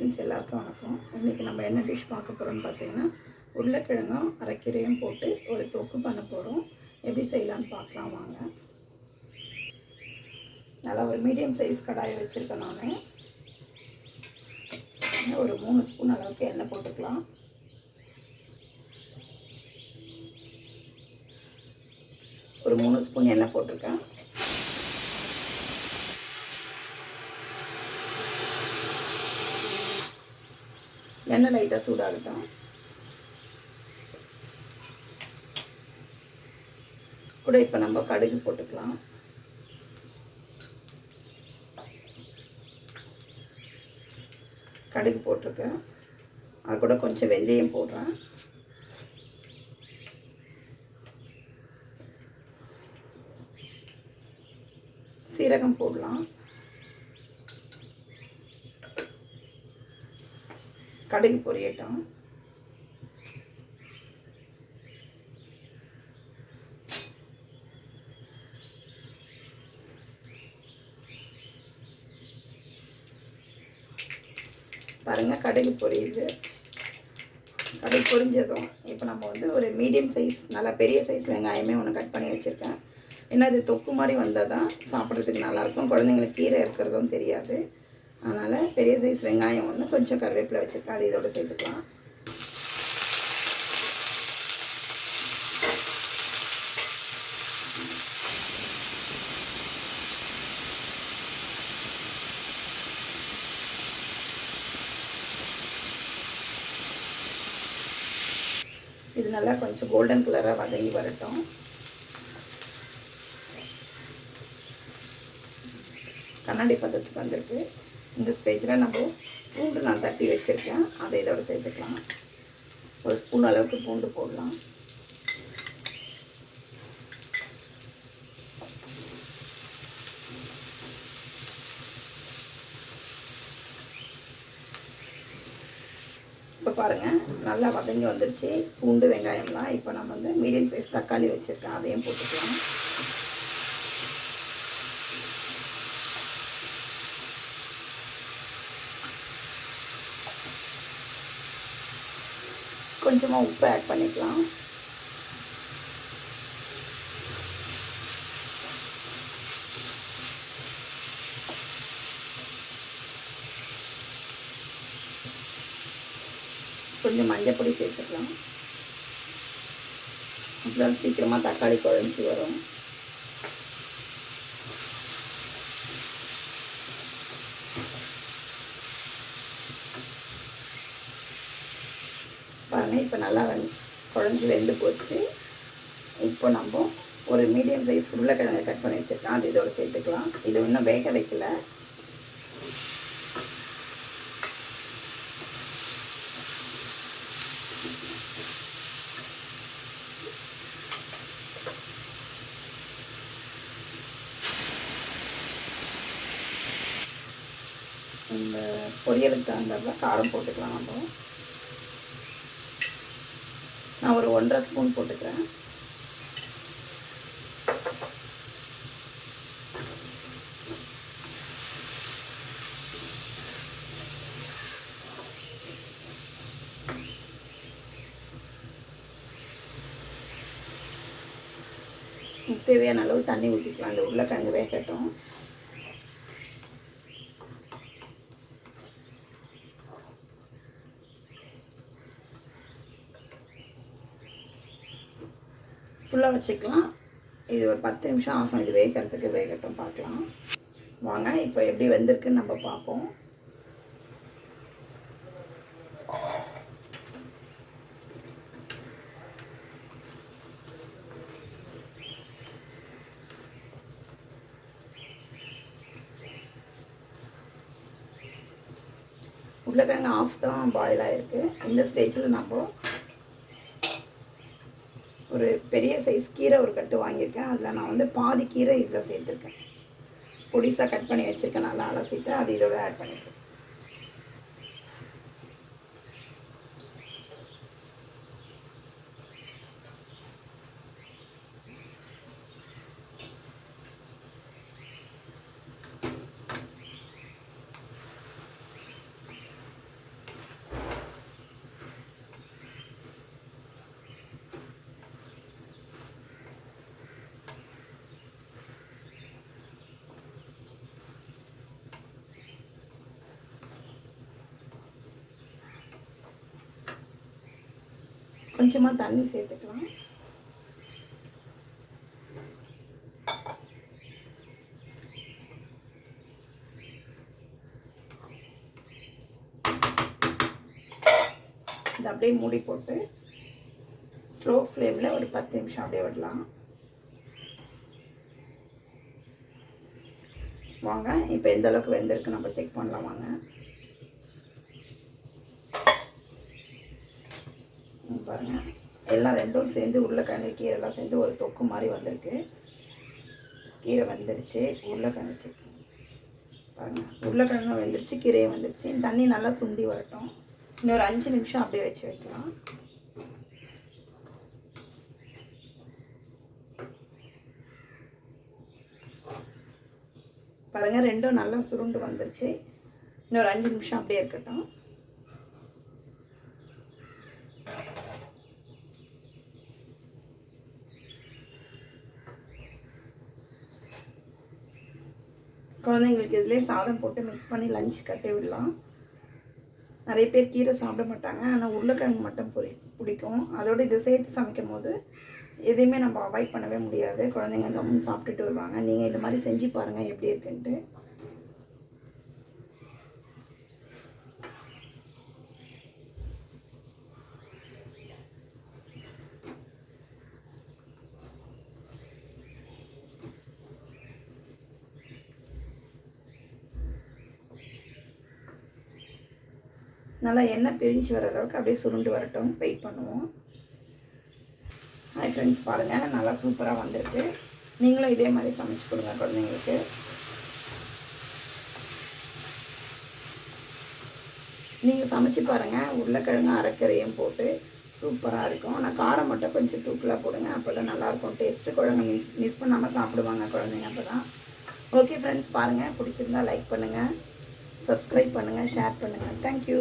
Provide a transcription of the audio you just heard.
Friends எல்லாருக்கும் வணக்கம். இன்றைக்கி நம்ம என்ன டிஷ் பார்க்க போகிறோம்னு பார்த்தீங்கன்னா உருளைக்கிழங்கும் அரைக்கீரையும் போட்டு ஒரு தொக்கு பண்ண போகிறோம் எப்படி செய்யலான்னு பார்க்கலாம் வாங்க. நல்லா ஒரு மீடியம் சைஸ் கடாயை வச்சுருக்கேன் நான். ஒரு மூணு ஸ்பூன் அளவுக்கு எண்ணெய் போட்டுக்கலாம். ஒரு மூணு ஸ்பூன் எண்ணெய் போட்டிருக்கேன். எண்ணெய் லைட்டாக சூடாகட்டும். கூட இப்போ நம்ம கடுகு போட்டுக்கலாம். கடுகு போட்டிருக்கேன். அது கூட கொஞ்சம் வெந்தயம் போடுறேன். சீரகம் போடலாம். கடுகு பொரியட்டும். பாருங்கள் கடுகு பொரியுது. கடுகு பொரிஞ்சதும் இப்போ நம்ம வந்து ஒரு மீடியம் சைஸ் நல்லா பெரிய சைஸ் வெங்காயமே ஒன்று கட் பண்ணி வச்சுருக்கேன். ஏன்னா இது தொக்கு மாதிரி வந்தால் தான் சாப்பிட்றதுக்கு நல்லாயிருக்கும் குழந்தைங்களுக்கு கீரை இருக்கிறதும் தெரியாது. அதனால் பெரிய சைஸ் வெங்காயம் ஒன்று கொஞ்சம் கருவேப்பிலை வச்சுருக்கேன். அது இதோட சேர்த்துக்கலாம். இது நல்லா கொஞ்சம் கோல்டன் கலராக வதங்கி வரட்டும். கண்ணாடி பதத்துக்கு வந்திருக்கு. இந்த ஸ்டேஜில் நம்ம பூண்டு நான் தட்டி வச்சுருக்கேன். அதை இதோட சேர்த்துக்கலாம். ஒரு ஸ்பூன் அளவுக்கு பூண்டு போடலாம். இப்போ பாருங்கள் நல்லா வதங்கி வந்துருச்சு. பூண்டு வெங்காயம்லாம் இப்போ நம்ம வந்து மீடியம் சைஸ் தக்காளி வச்சுருக்கேன். அதையும் போட்டுக்கலாம். கொஞ்சமாக உப்பு ஆட் பண்ணிக்கலாம். கொஞ்சம் மஞ்சள் பொடி சேர்த்துக்கலாம். அப்புறம் சீக்கிரமாக தக்காளி குழஞ்சி வரும் பாருங்கள் இப்போ நல்லா வந்து குழஞ்சி வெந்து போச்சு. இப்போ நம்ம ஒரு மீடியம் சைஸ் உருளைக்கிழங்கு கட் பண்ணி வச்சுருக்கோம். அது இதோட சேர்த்துக்கலாம். இது இன்னும் வேக வைக்கல. இந்த பொரியலுக்கு தகுந்த காரம் போட்டுக்கலாம் நம்ம. நான் ஒரு ஒன்றரை ஸ்பூன் போட்டுக்கிறேன். தேவையான அளவு தண்ணி ஊற்றிக்கலாம் அந்த உருளைக்கிழங்கு வேகட்டும். ஃபுல்லாக வச்சுக்கலாம். இது ஒரு பத்து நிமிஷம் ஆகும் இது வேகிறதுக்கு வேகட்டும் பார்க்கலாம். வாங்க இப்போ எப்படி வந்திருக்குன்னு நம்ம பார்ப்போம். உருளைக்கிழங்கு ஆஃப் தான் பாயில் ஆகிருக்கு இந்த ஸ்டேஜில் நம்ம ஒரு பெரிய சைஸ் கீரை ஒரு கட்டு வாங்கியிருக்கேன். அதில் நான் வந்து பாதி கீரை இதில் சேர்த்துருக்கேன். பொடிசாக கட் பண்ணி வச்சுருக்கேன். நல்லா அலசிட்டு அது இதோட ஆட் பண்ணிக்கிறேன் கொஞ்சமாக தண்ணி சேர்த்துக்கலாம். இதை அப்படியே மூடி போட்டு ஸ்லோ ஃப்ளேமில் ஒரு பத்து நிமிஷம் அப்படியே விடலாம். வாங்க இப்போ எந்த அளவுக்கு வெந்திருக்கு நம்ம செக் பண்ணலாம் வாங்க. எல்லாம் ரெண்டும் சேர்ந்து உருளைக்கிழங்கு கீரை எல்லாம் சேர்ந்து ஒரு தொக்கு மாதிரி வந்திருக்கு. கீரை வந்துருச்சு உருளைக்கிழங்கு செக் பாருங்கள் உருளைக்கிழங்கும் வந்துருச்சு கீரையும் வந்துருச்சு. இந்த தண்ணி நல்லா சுண்டி வரட்டும். இன்னொரு அஞ்சு நிமிஷம் அப்படியே வச்சு வைக்கலாம். பாருங்கள் ரெண்டும் நல்லா சுருண்டு வந்துருச்சு. இன்னொரு அஞ்சு நிமிஷம் அப்படியே இருக்கட்டும். குழந்தைங்களுக்கு இதிலே சாதம் போட்டு மிக்ஸ் பண்ணி லஞ்ச் கட்டி விடலாம். நிறைய பேர் கீரை சாப்பிட மாட்டாங்க ஆனால் உருளைக்கிழங்கு மட்டும் பொரி பிடிக்கும். அதோட இதை சேர்த்து சமைக்கும் போது எதையுமே நம்ம அவாய்ட் பண்ணவே முடியாது. குழந்தைங்க கம்முன்னு சாப்பிட்டுட்டு வருவாங்க. நீங்கள் இந்த மாதிரி செஞ்சு பாருங்கள் எப்படி இருக்குன்ட்டு. நல்லா எண்ணெய் பிரிஞ்சு வர அளவுக்கு அப்படியே சுருண்டு வரட்டும். வெயிட் பண்ணுவோம். ஹாய் ஃப்ரெண்ட்ஸ் பாருங்கள் நல்லா சூப்பராக வந்திருக்கு. நீங்களும் இதே மாதிரி சமைச்சு கொடுங்க குழந்தைங்களுக்கு. நீங்கள் சமைச்சு பாருங்கள் உருளைக்கிழங்கு அரைக்கரையும் போட்டு சூப்பராக இருக்கும். ஆனால் காரம் மட்டும் கொஞ்சம் தூக்கலாக போடுங்க. அப்போ தான் நல்லாயிருக்கும் டேஸ்ட்டு குழந்தைங்க மிஸ் மிஸ் பண்ணாமல் சாப்பிடுவாங்க குழந்தைங்க அப்போ தான் ஓகே ஃப்ரெண்ட்ஸ் பாருங்கள் பிடிச்சிருந்தா லைக் பண்ணுங்கள் சப்ஸ்கிரைப் பண்ணுங்கள் ஷேர் பண்ணுங்கள் தேங்க்யூ